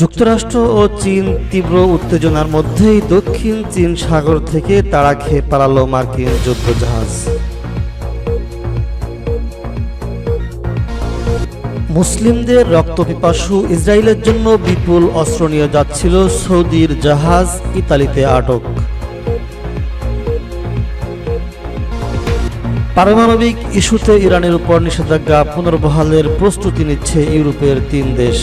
যুক্তরাষ্ট্র ও চীন তীব্র উত্তেজনার মধ্যেই দক্ষিণ চীন সাগর থেকে তাড়া খেয়ে পালালো মার্কিন যুদ্ধজাহাজ। মুসলিমদের রক্তপিপাসু ইসরায়েলের জন্য বিপুল অস্ত্র নিয়ে যাচ্ছিল সৌদির জাহাজ, ইতালিতে আটক। পারমাণবিক ইস্যুতে ইরানের উপর নিষেধাজ্ঞা পুনর্বহালের প্রস্তুতি নিচ্ছে ইউরোপের তিন দেশ।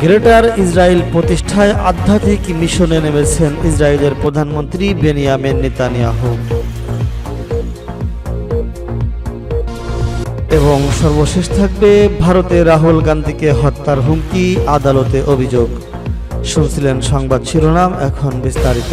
গ্রেটার ইসরায়েল প্রতিষ্ঠায় আধ্যাত্মিক মিশনে নেমেছেন ইসরায়েলের প্রধানমন্ত্রী বেনিয়ামেন নেতানিয়াহু। এবং সর্বশেষ থাকবে ভারতে রাহুল গান্ধীকে হত্যার হুমকি, আদালতে অভিযোগ। শুনছিলেন সংবাদ শিরোনাম, এখন বিস্তারিত।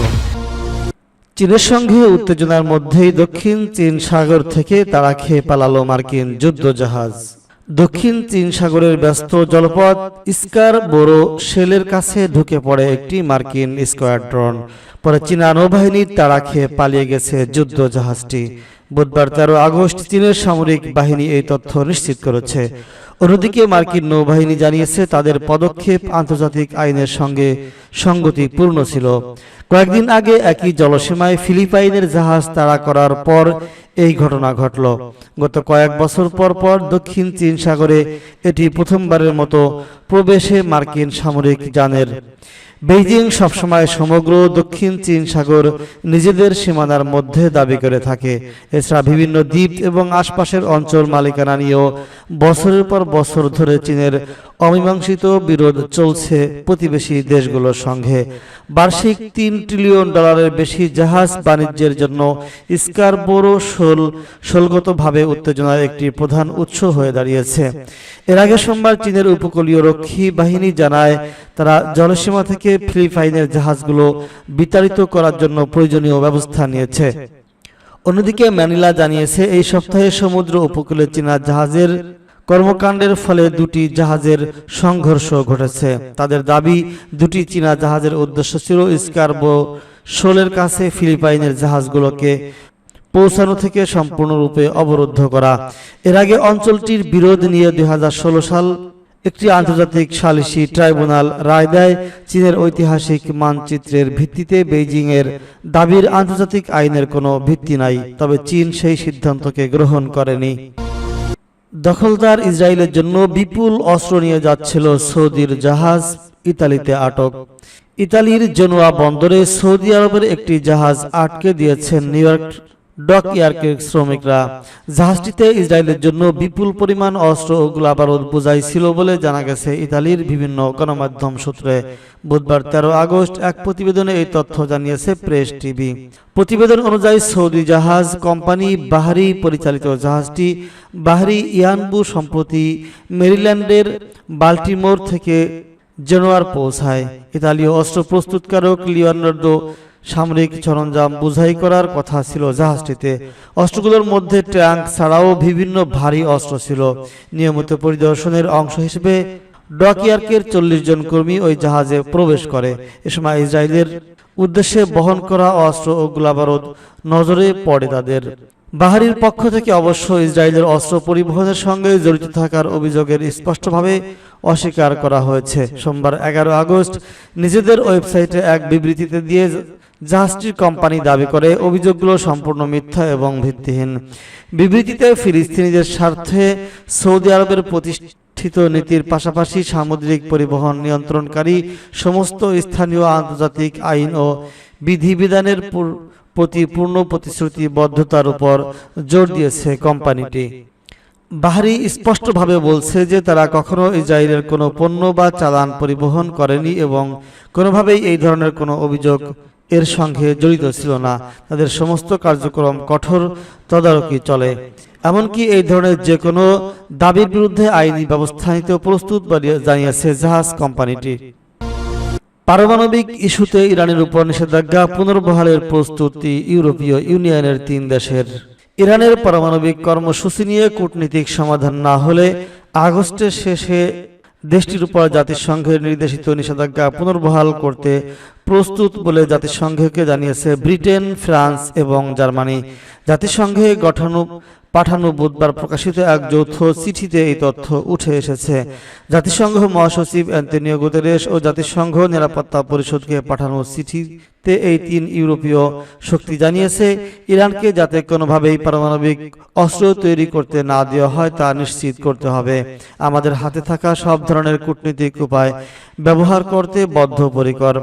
চীনের সঙ্গে উত্তেজনার মধ্যেই দক্ষিণ চীন সাগর থেকে তারা খেয়ে পালালো মার্কিন যুদ্ধজাহাজ। দক্ষিণ চীন সাগরের ব্যস্ত জলপথ ইস্কার বোরো শেলের কাছে ঢুকে পড়ে একটি মার্কিন স্কোয়াড্রন পরে চীনা নৌবাহিনীর তাড়া খেয়ে পালিয়ে গেছে যুদ্ধ জাহাজটি বুধবার তেরো আগস্ট চীনের সামরিক বাহিনী এই তথ্য নিশ্চিত করেছে। অন্যদিকে মার্কিন নৌবাহিনী জানিয়েছে তাদের পদক্ষেপ আন্তর্জাতিক আইনের সঙ্গে সঙ্গতিপূর্ণ ছিল। কয়েকদিন আগে একই জলসীমায় ফিলিপাইনের জাহাজ তাড়া করার পর এই ঘটনা ঘটল। গত কয়েক বছর পর পর দক্ষিণ চীন সাগরে এটি প্রথমবারের মতো প্রবেশে মার্কিন সামরিক যানের। বেইজিং সবসময় সমগ্র দক্ষিণ চীন সাগর নিজেদের সীমানার মধ্যে দাবি করে থাকে। এছাড়া বিভিন্ন দ্বীপ এবং আশপাশের অঞ্চল মালিকানা নিয়েও বছরের পর বছর ধরে চীনের অমীমাংসিত বিরোধ চলছে প্রতিবেশী দেশগুলোর সঙ্গে। বার্ষিক তিন ট্রিলিয়ন ডলারের বেশি জাহাজ বাণিজ্যের জন্য স্কারবোরো শোল শোলগতভাবে উত্তেজনার একটি প্রধান উৎস হয়ে দাঁড়িয়েছে। এর আগে সোমবার চীনের উপকূলীয় রক্ষী বাহিনী জানায়, তারা জলসীমা থেকে ফিলিপাইনের জাহাজগুলো বিতাড়িত করার জন্য প্রয়োজনীয় ব্যবস্থা নিয়েছে। অন্যদিকে ম্যানিলা জানিয়েছে, এই সপ্তাহে সমুদ্র উপকূলে চীনা জাহাজের কর্মকাণ্ডের ফলে দুটি জাহাজের সংঘর্ষ ঘটেছে। তাদের দাবি, দুটি চীনা জাহাজের উদ্দেশ্য ছিল স্কারবো শোলের কাছে ফিলিপাইনের জাহাজগুলোকে পৌঁছানো থেকে সম্পূর্ণরূপে অবরুদ্ধ করা। এর আগে অঞ্চলটির বিরোধ নিয়ে দুই হাজার ষোলো সাল একটি আন্তর্জাতিক সালিসি ট্রাইব্যুনাল রায় দেয় চীনের ঐতিহাসিক মানচিত্রের ভিত্তিতে বেইজিং এর দাবির আন্তর্জাতিক আইনের কোনো ভিত্তি নাই, তবে চীন সেই সিদ্ধান্তকে গ্রহণ করেনি। দখলদার ইসরায়েলের জন্য বিপুল অস্ত্র নিয়ে যাচ্ছিল সৌদির জাহাজ ইতালিতে আটক। ইতালির জেনুয়া বন্দরে সৌদি আরবের একটি জাহাজ আটকে দিয়েছেন নিউ ইয়র্ক ডক ইয়ার্কের শ্রমিকরা। জাহাজটিতে ইসরায়েলের জন্য বিপুল পরিমাণ অস্ত্র ও গোলাবারুদ বোঝাই ছিল বলে জানা গেছে। ইতালির বিভিন্ন গণমাধ্যম সূত্রে বুধবার তেরো আগস্ট এক প্রতিবেদনে এই তথ্য জানিয়েছে প্রেস টিভি। প্রতিবেদন অনুযায়ী সৌদি জাহাজ কোম্পানি বাহারি পরিচালিত জাহাজটি বাহারি ইয়ানবু সম্প্রতি মেরিল্যান্ডের বাল্টিমোর থেকে জেনোয়ার পৌঁছায়। ইতালীয় অস্ত্র প্রস্তুতকারক লিওনার্দো সামরিক সরঞ্জাম বোঝাই করার কথা ছিল জাহাজটিতে। অস্ত্রগুলোর মধ্যে ট্যাঙ্ক ছাড়াও বিভিন্ন ভারী অস্ত্র ছিল। নিয়মিত পরিদর্শনের অংশ হিসেবে ডকইয়ার্কের চল্লিশ জন কর্মী ওই জাহাজে প্রবেশ করে। এ সময় ইসরায়েলের উদ্দেশ্যে বহন করা অস্ত্র ও গোলাবারুদ নজরে পড়ে তাদের। বাহারির পক্ষ থেকে অবশ্য ইসরায়েলের অস্ত্র পরিবহনের সঙ্গে জড়িত থাকার অভিযোগের স্পষ্টভাবে অস্বীকার করা হয়েছে। সোমবার এগারো আগস্ট নিজেদের ওয়েবসাইটে এক বিবৃতিতে দিয়ে জাহাজটির কোম্পানি দাবি করে অভিযোগগুলো সম্পূর্ণ মিথ্যা এবং ভিত্তিহীন। বিবৃতিতে ফিলিস্তিনিদের স্বার্থে সৌদি আরবের প্রতিষ্ঠিত নীতির পাশাপাশি সামুদ্রিক পরিবহন নিয়ন্ত্রণকারী সমস্ত স্থানীয় আন্তর্জাতিক আইন ও বিধিবিধানের প্রতি পূর্ণ প্রতিশ্রুতিবদ্ধতার উপর জোর দিয়েছে কোম্পানিটি। বাহারি স্পষ্টভাবে বলছে যে তারা কখনো ইসরায়েলের কোনো পণ্য বা চালান পরিবহন করেনি এবং কোনোভাবেই এই ধরনের কোনো অভিযোগ এর সঙ্গে জড়িত ছিল না। তাদের সমস্ত কার্যক্রম কঠোর তদারকি চলে। এমনকি এই ধরনের যে কোনো দাবির বিরুদ্ধে আইনি ব্যবস্থা নিতে প্রস্তুত জানিয়েছে জাহাজ কোম্পানিটি। পারমাণবিক ইস্যুতে ইরানের উপর নিষেধাজ্ঞা পুনর্বহালের প্রস্তুতি ইউরোপীয় ইউনিয়নের তিন দেশের। ইরানের পারমাণবিক কর্মসূচি নিয়ে কূটনীতিক সমাধান না হলে আগস্টের শেষে দেশটির উপর জাতিসংঘের নির্দেশিত নিষেধাজ্ঞা পুনর্বহাল করতে প্রস্তুত বলে জাতিসংঘকে জানিয়েছে ব্রিটেন, ফ্রান্স এবং জার্মানি। জাতিসংঘে গঠন পাঠানো বুধবার প্রকাশিত এক যৌথ চিঠিতে এই তথ্য উঠে এসেছে। জাতিসংঘ মহাসচিব অ্যান্তনিও গুতেরেস ও জাতিসংঘ নিরাপত্তা পরিষদকে পাঠানো চিঠিতে এই তিন ইউরোপীয় শক্তি জানিয়েছে, ইরানকে যাতে কোনোভাবেই পারমাণবিক অস্ত্র তৈরি করতে না দেওয়া হয় তা নিশ্চিত করতে হবে। আমাদের হাতে থাকা সব ধরনের কূটনৈতিক উপায় ব্যবহার করতে বদ্ধপরিকর।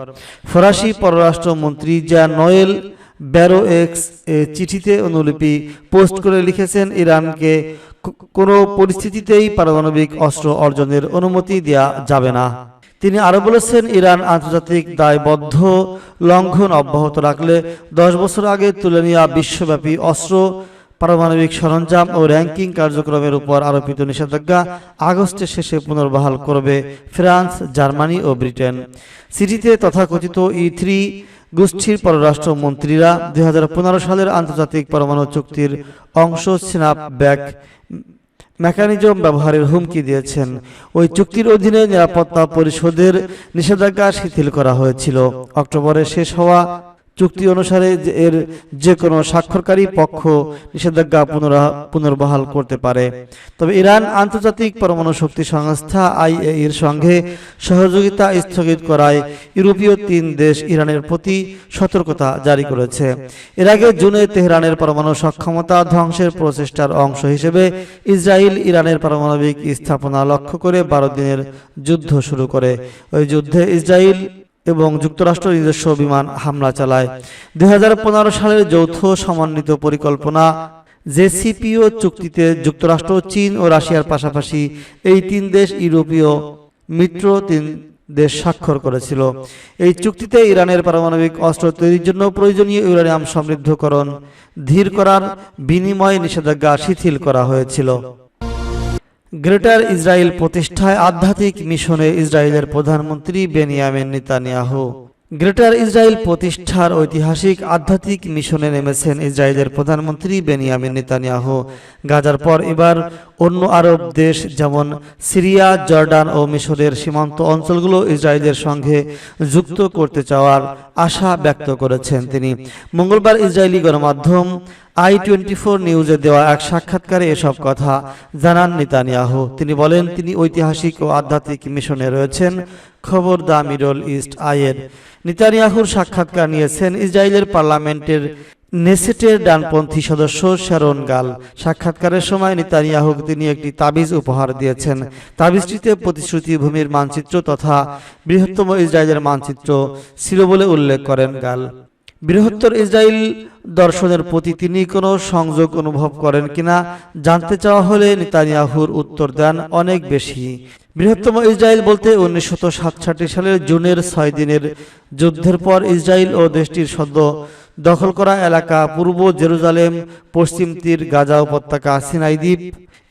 ফরাসি পররাষ্ট্রমন্ত্রী যা নয়েল ব্যারো এক্স এ চিঠিতে অনুলিপি পোস্ট করে লিখেছেন ইরানকে কোনো পরিস্থিতিতেই পারমাণবিক অস্ত্র অর্জনের অনুমতি দেওয়া যাবে না। তিনি আরও বলেছেন, ইরান আন্তর্জাতিক দায়বদ্ধ, লঙ্ঘন অব্যাহত রাখলে দশ বছর আগে তুলে নেওয়া বিশ্বব্যাপী অস্ত্র, পারমাণবিক সরঞ্জাম ও র্যাঙ্কিং কার্যক্রমের উপর আরোপিত নিষেধাজ্ঞা আগস্টের শেষে পুনর্বহাল করবে ফ্রান্স, জার্মানি ও ব্রিটেন। সিটিতে তথাকথিত ই থ্রি গোষ্ঠীর পররাষ্ট্রমন্ত্রীরা দুই হাজার পনেরো সালের আন্তর্জাতিক পরমাণু চুক্তির অংশ স্ন্যাপ ব্যাক মেকানিজম ব্যবহারের হুমকি দিয়েছেন। ওই চুক্তির অধীনে নিরাপত্তা পরিষদের নিষেধাজ্ঞা শিথিল করা হয়েছিল। অক্টোবরে শেষ হওয়া চুক্তি অনুসারে এর যে কোনো স্বাক্ষরকারী পক্ষ নিষেধাজ্ঞা পুনরা- পুনর্বহাল করতে পারে। তবে ইরান আন্তর্জাতিক পরমাণু শক্তি সংস্থা আইএ এর সঙ্গে সহযোগিতা স্থগিত করায় ইউরোপীয় তিন দেশ ইরানের প্রতি সতর্কতা জারি করেছে। এর আগে জুনে তেহরানের পরমাণু সক্ষমতা ধ্বংসের প্রচেষ্টার অংশ হিসেবে ইসরায়েল ইরানের পারমাণবিক স্থাপনা লক্ষ্য করে বারো দিনের যুদ্ধ শুরু করে। ওই যুদ্ধে ইসরায়েল এবং যুক্তরাষ্ট্র নিজস্ব বিমান হামলা চালায়। দুই সালের যৌথ সমন্বিত পরিকল্পনা জেসিপিও চুক্তিতে যুক্তরাষ্ট্র, চীন ও রাশিয়ার পাশাপাশি এই তিন দেশ ইউরোপীয় মিত্র তিন দেশ স্বাক্ষর করেছিল। এই চুক্তিতে ইরানের পারমাণবিক অস্ত্র তৈরির জন্য প্রয়োজনীয় ইউরেনিয়াম সমৃদ্ধকরণ, ধীর করার বিনিময়ে নিষেধাজ্ঞা শিথিল করা হয়েছিল। গ্রেটার ইসরায়েল প্রতিষ্ঠায় আধ্যাত্মিক মিশনে ইসরায়েলের প্রধানমন্ত্রী বেনিয়ামিন নেতানিয়াহু। গ্রেটার ইসরায়েল প্রতিষ্ঠার ঐতিহাসিক আধ্যাত্মিক মিশনে নেমেছেন ইসরায়েলের প্রধানমন্ত্রী বেনিয়ামিন নেতানিয়াহু। গাজার পর এবার অন্য আরব দেশ যেমন সিরিয়া, জর্ডান ও মিশরের সীমান্ত অঞ্চলগুলো ইসরায়েলের সঙ্গে যুক্ত করতে চাওয়ার আশা ব্যক্ত করেছেন তিনি। মঙ্গলবার ইসরায়েলি গণমাধ্যম আই টোয়েন্টি ফোর নিউজে দেওয়া এক সাক্ষাৎকারে এসব কথা জানান নেতানিয়াহু তিনি বলেন, তিনি ঐতিহাসিক ও আধ্যাত্মিক মিশনে রয়েছেন। খবর দা মিডল ইস্ট আয়ের নেতানিয়াহুর সাক্ষাৎকার নিয়েছেন ইসরায়েলের পার্লামেন্টের নেসেটের ডানপন্থী সদস্য শ্যারন গাল। সাক্ষাৎকারের সময় নেতানিয়াহুকে তিনি একটি তাবিজ উপহার দিয়েছেন। তাবিজটিতে প্রতিশ্রুতি ভূমির মানচিত্র তথা বৃহত্তম ইসরায়েলের মানচিত্র ছিল বলে উল্লেখ করেন গাল। বৃহত্তর ইসরায়েল দর্শনের প্রতি তিনি কোনো সংযোগ অনুভব করেন কিনা জানতে চাওয়া হলে নেতানিয়াহুর উত্তর দেন অনেক বেশি। বৃহত্তম ইসরায়েল বলতে উনিশশো সাতষট্টি সালের জুনের ছয় দিনের যুদ্ধের পর ইসরায়েল ও দেশটির সদ্য দখল করা এলাকা পূর্ব জেরুজালেম, পশ্চিম তীর, গাজা উপত্যকা, সিনাই দ্বীপ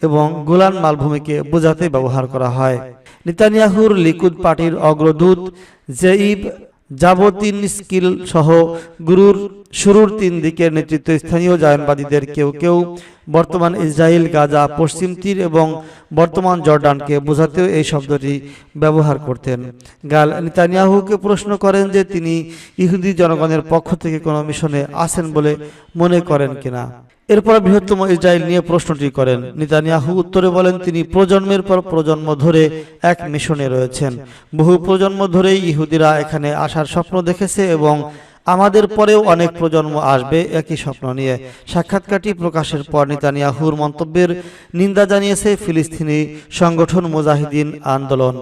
এবং গোলান মালভূমিকে বোঝাতে ব্যবহার করা হয়। নেতানিয়াহুর লিকুদ পার্টির অগ্রদূত জেইব যাবতীন স্কিল সহ গুরুর শুরুর তিন দিকের নেতৃত্ব স্থানীয় জায়নবাদীদের কেউ কেউ বর্তমান ইসরায়েল, গাজা, পশ্চিম তীর এবং বর্তমান জর্ডানকে বোঝাতেও এই শব্দটি ব্যবহার করতেন। গাল নেতানিয়াহুকে প্রশ্ন করেন যে তিনি ইহুদি জনগণের পক্ষ থেকে কোনো মিশনে আছেন বলে মনে করেন কিনা। এরপর বৃহত্তম ইসরায়েল নিয়ে প্রশ্নটি করেন। নেতানিয়াহু উত্তরে বলেন, তিনি প্রজন্মের পর প্রজন্ম ধরে এক মিশনে রয়েছেন। বহু প্রজন্ম ধরেই ইহুদিরা এখানে আসার স্বপ্ন দেখেছে এবং আমাদের পরেও অনেক প্রজন্ম আসবে একই স্বপ্ন নিয়ে। সাক্ষাৎকারটি প্রকাশের পর নিতানিয়াহুর মন্তব্যের নিন্দা জানিয়েছে ফিলিস্তিনি সংগঠন মুজাহিদিন আন্দোলন।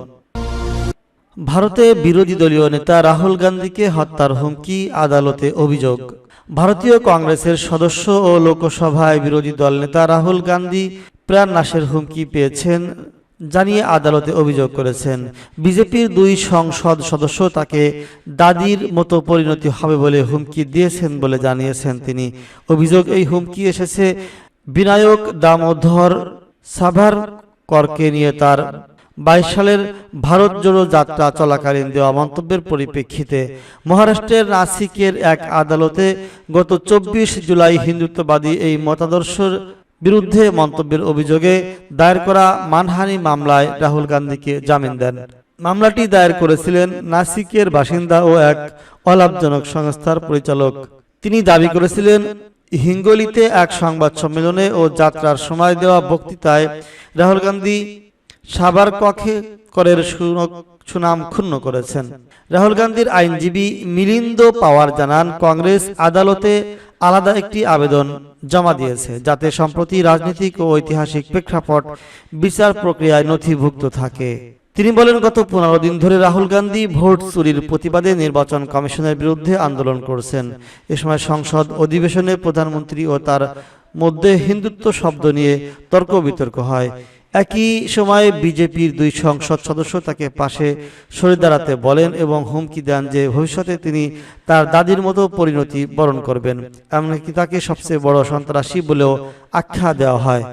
ভারতে বিরোধী দলীয় নেতা রাহুল গান্ধীকে হত্যার হুমকি, আদালতে অভিযোগ। ভারতীয় কংগ্রেসের সদস্য ও লোকসভায় বিরোধী দল নেতা রাহুল গান্ধী প্রাণ নাশের হুমকি পেয়েছেন জানিয়ে আদালতে অভিযোগ করেছেন। বিজেপির দুই সংসদ সদস্য তাকে দাদির মতো পরিণতি হবে বলে হুমকি দিয়েছেন বলে জানিয়েছেন তিনি। অভিযোগ এই হুমকি এসেছে বিনায়ক দামোদর সাভার করকে নিয়ে তার বাইশ সালের ভারত জোড়ো যাত্রা চলাকালীন দেওয়া মন্তব্যের পরিপ্রেক্ষিতে মহারাষ্ট্রের নাসিকের এক আদালতে গত চব্বিশ জুলাই হিন্দুত্ববাদী এই মতাদর্শের বিরুদ্ধে মন্তব্যের অভিযোগে দায়ের করা মানহানি মামলায় রাহুল গান্ধীকে জামিন দেন। মামলাটি দায়ের করেছিলেন নাসিকের বাসিন্দা ও এক অলাভজনক সংস্থার পরিচালক। তিনি দাবি করেছিলেন, হিঙ্গলিতে এক সংবাদ সম্মেলনে ও যাত্রার সময় দেওয়া বক্তৃতায় রাহুল গান্ধী সাবার পক্ষে করের সুনাম ক্ষুণ্ণ করেছেন। রাহুল গান্ধীর আইনজীবী মিলিন্দ পাওয়ার জানান, কংগ্রেস আদালতে আলাদা একটি আবেদন জমা দিয়েছে, যাতে সম্প্রতি রাজনৈতিক ও ঐতিহাসিক প্রেক্ষাপট বিচার প্রক্রিয়ায় নথিভুক্ত থাকে। তিনি বলেন, গত পনেরো দিন ধরে রাহুল গান্ধী ভোট চুরির প্রতিবাদে নির্বাচন কমিশনের বিরুদ্ধে আন্দোলন করছেন। এ সময় সংসদ অধিবেশনে প্রধানমন্ত্রী ও তার মধ্যে হিন্দুত্ব শব্দ নিয়ে তর্ক বিতর্ক হয়। একই সময় বিজেপির দুই সংসদ সদস্য তাকে পাশে সরে দাঁড়াতে বলেন এবং হুমকি দেন যে ভবিষ্যতে তিনি তার দাদির মতো পরিণতি বরণ করবেন। এমনকি তাকে সবচেয়ে বড় সন্ত্রাসী বলেও আখ্যা দেওয়া হয়।